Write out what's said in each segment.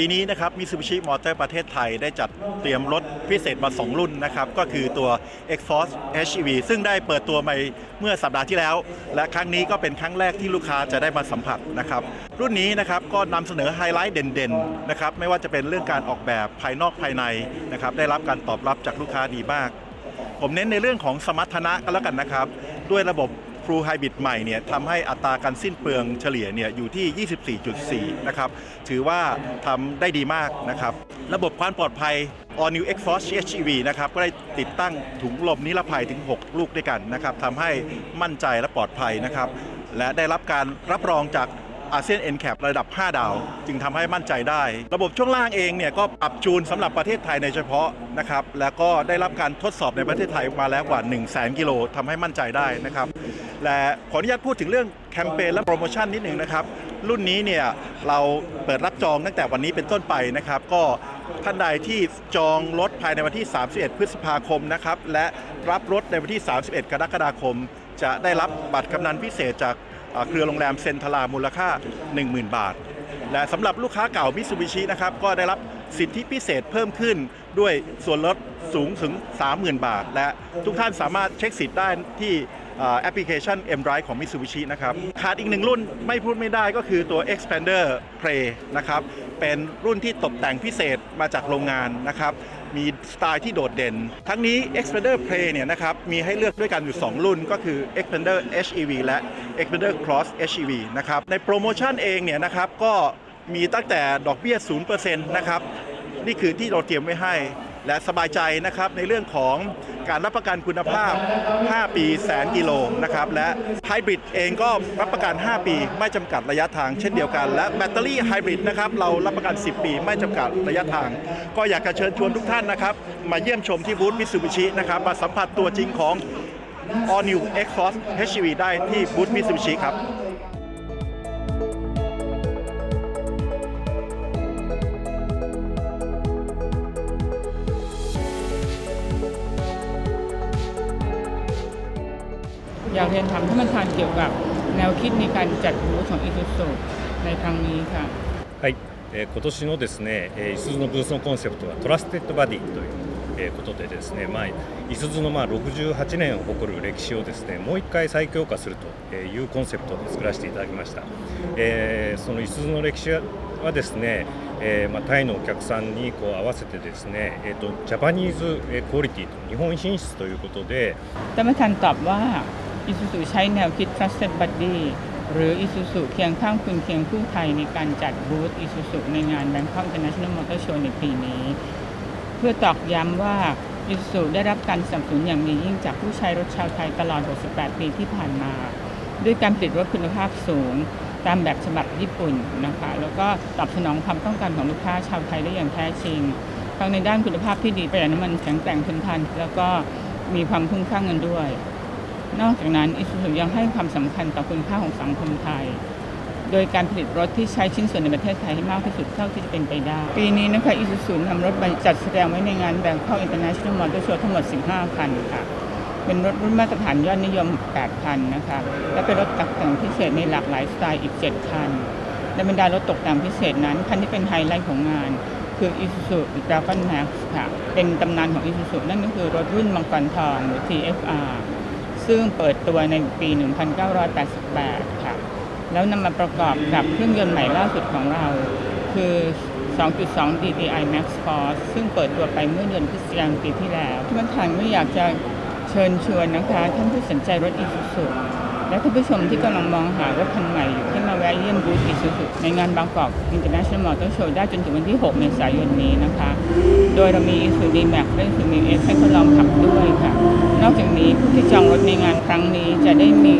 ปีนี้นะครับมิ t ูบิชิมอเตอร์ประเทศไทยได้จัดเตรียมรถพิเศษมา 2 รุ่นนะครับ ก็คือตัว X-Force HEV ซึ่งได้เปิดตัวไปเมื่อสัปดาห์ที่แล้ว และครั้งนี้ก็เป็นครั้งแรกที่ลูกค้าจะได้มาสัมผัสนะครับ รุ่นนี้นะครับก็นำเสนอไฮไลท์เด่นๆนะครับไม่ว่าจะเป็นเรื่องการออกแบบภายนอกภายในนะครับได้รับการตอบรับจากลูกค้าดีมาก ผมเน้นในเรื่องของสมรรถนะก็แล้วกันนะครับ ด้วยระบบ True Hybrid ใหม่เนี่ยทำให้อัตราการสิ้นเปลืองเฉลี่ยเนี่ยอยู่ที่ 24.4 นะครับ ถือว่าทำได้ดีมากนะครับ ระบบความปลอดภัย All New X-Force HEV นะครับก็ได้ติดตั้งถุงลมนิรภัยถึง 6 ลูกด้วยกันนะครับทำให้มั่นใจและปลอดภัยนะครับ และได้รับการรับรองจากอาเซียน NCAP ระดับ 5 ดาว จึงทำให้มั่นใจได้ ระบบช่วงล่างเองเนี่ยก็ปรับจูนสำหรับประเทศไทยในเฉพาะนะครับ แล้วก็ได้รับการทดสอบในประเทศไทยมาแล้วกว่า 1 0 0 0 0แกิโลทำให้มั่นใจได้นะครับ และขออนุญาตพูดถึงเรื่องแคมเปญและโปรโมชั่นนิดหนึ่งนะครับ รุ่นนี้เนี่ยเราเปิดรับจองตั้งแต่วันนี้เป็นต้นไปนะครับ ก็ท่านใดที่จองรถภายในวันที่ 31 พฤษภาคมนะครับ และรับรถในวันที่ 31 กรกฎาคม จะได้รับบัตรกำนันพิเศษจากเครือโรงแรมเซนทรามูลค่า 10,000 บาท และสำหรับลูกค้าเก่ามิ t ซูบิชินะครับก็ได้รับสิทธิพิเศษเพิ่มขึ้นด้วยส่วนลดสูงถึง 30,000 บาท และทุกท่านสามารถเช็คสิทธิ์ได้ที่ แอปพลิเคชัน M Drive ของ Mitsubishi นะครับขาดอีกหนึ่งรุ่นไม่พูดไม่ได้ก็คือตัว Expander Play นะครับเป็นรุ่นที่ตกแต่งพิเศษมาจากโรงงานนะครับมีสไตล์ที่โดดเด่น ทั้งนี้ Expander Play เนี่ยนะครับมีให้เลือกด้วยกันอยู่ 2 รุ่นก็คือ Expander HEV และ Expander Cross HEV นะครับในโปรโมชั่นเองเนี่ยนะครับก็มีตั้งแต่ดอกเบี้ย 0%นะครับ นี่คือที่เราเตรียมไว้ให้ และสบายใจนะครับในเรื่องของการรับประกันคุณภาพ 5 ปีแสนกิโลนะครับและไฮบริดเองก็รับประกัน 5 ปี ไม่จำกัดระยะทางเช่นเดียวกัน และแบตเตอรี่ไฮบริดนะครับเรารับประกัน 10 ปี ไม่จำกัดระยะทาง ก็อยากจะเชิญชวนทุกท่านนะครับมาเยี่ยมชมที่บูธมิตซูบิชินะครับมาสัมผัสตัวจริงของ All New X-Force HEV ได้ที่บูธมิตซูบิชิครับ อยากเรียนถามท่านประธานเกี่ยวกับแนวคิดในการจัดบูธของอีซูซูในครั้งนี้ค่ะ はい、えー今年のですね、えー、いすゞのブースのコンセプトはトラステッドバディという、えーことでですね、まあ、いすゞのまあ68年を誇る歴史をですね、もう一回再強化するというコンセプトで作らせていただきました。えーそのいすゞの歴史はですね、えーまあ、タイのお客さんにこう合わせてですね、えー、とジャパニーズえークオリティと日本品質ということで、 ท่านประธานตอบว่า อีซูซูใช้แนวคิด Trusted Buddy หรืออีซูซูเคียงข้างคุณเคียงคู่ไทยในการจัดบูธอีซูซูในงาน Bangkok International Motor Show ในปีนี้ เพื่อตอกย้ำว่าอีซูซูได้รับการสนับสนุนอย่างดียิ่งจากผู้ใช้รถชาวไทยตลอด 68 ปีที่ผ่านมา ด้วยการผลิตรถคุณภาพสูง ตามแบบฉบับญี่ปุ่นนะคะ แล้วก็ตอบสนองความต้องการของลูกค้าชาวไทยได้อย่างแท้จริงทั้งในด้านคุณภาพที่ดีประหยัดน้ำมันแข็งแกร่งทนทานแล้วก็มีความคุ้มค่าเงินด้วย นอกจากนั้นอิสุสุยังให้ความสำคัญต่อคุณค่าของสังคมไทย โดยการผลิตรถที่ใช้ชิ้นส่วนในประเทศไทยให้มากที่สุดเท่าที่จะเป็นไปได้ ปีนี้นะคะอิสุสุนำรถมาจัดแสดงไว้ในงาน Bangkok International Motor Show ทั้งหมด 15 คันค่ะ เป็นรถรุ่นมาตรฐานยอดนิยม 8 คันนะคะ และเป็นรถตกแต่งพิเศษในหลากหลายสไตล์อีก 7 คันในบรรดารถตกแต่งพิเศษนั้น คันที่เป็นไฮไลท์ของงานคืออ Isuzu Dragon Max ค่ะ เป็นตำนานของ Isuzu นั่นก็คือรถรุ่นมังกรทองหรือ TFR ซึ่งเปิดตัวในปี 1988 ค่ะ แล้วนำมาประกอบกับเครื่องยนต์ใหม่ล่าสุดของเรา คือ 2.2 DDI Max Force ซึ่งเปิดตัวไปเมื่อเดือนพฤศจิกายนปีที่แล้วท่านประธานก็อยากจะเชิญชวนนะคะ ท่านผู้สนใจรถอีซูซุ และท่านผู้ชมที่กำลังมองหารถคันใหม่อยู่ให้มาแวะเยี่ยมบูธ Isuzu ในงานบางกอก International Motor Show ได้จนถึงวันที่ 6 เมษายนนี้นะคะ โดยเรามี Isuzu D-Max และ Isuzu Mu-X ให้ทดลองขับด้วยค่ะ นอกจากนี้ผู้ที่จองรถในงานครั้งนี้จะได้มี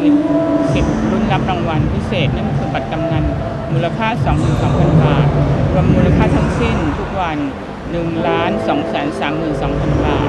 สิทธิ์ลุ้นรับรางวัลพิเศษนั่นก็คือบัตรกำนันมูลค่า 22,000 บาท รวมมูลค่าทั้งสิ้นทุกวัน1 2 3 2 0 0 0 บาท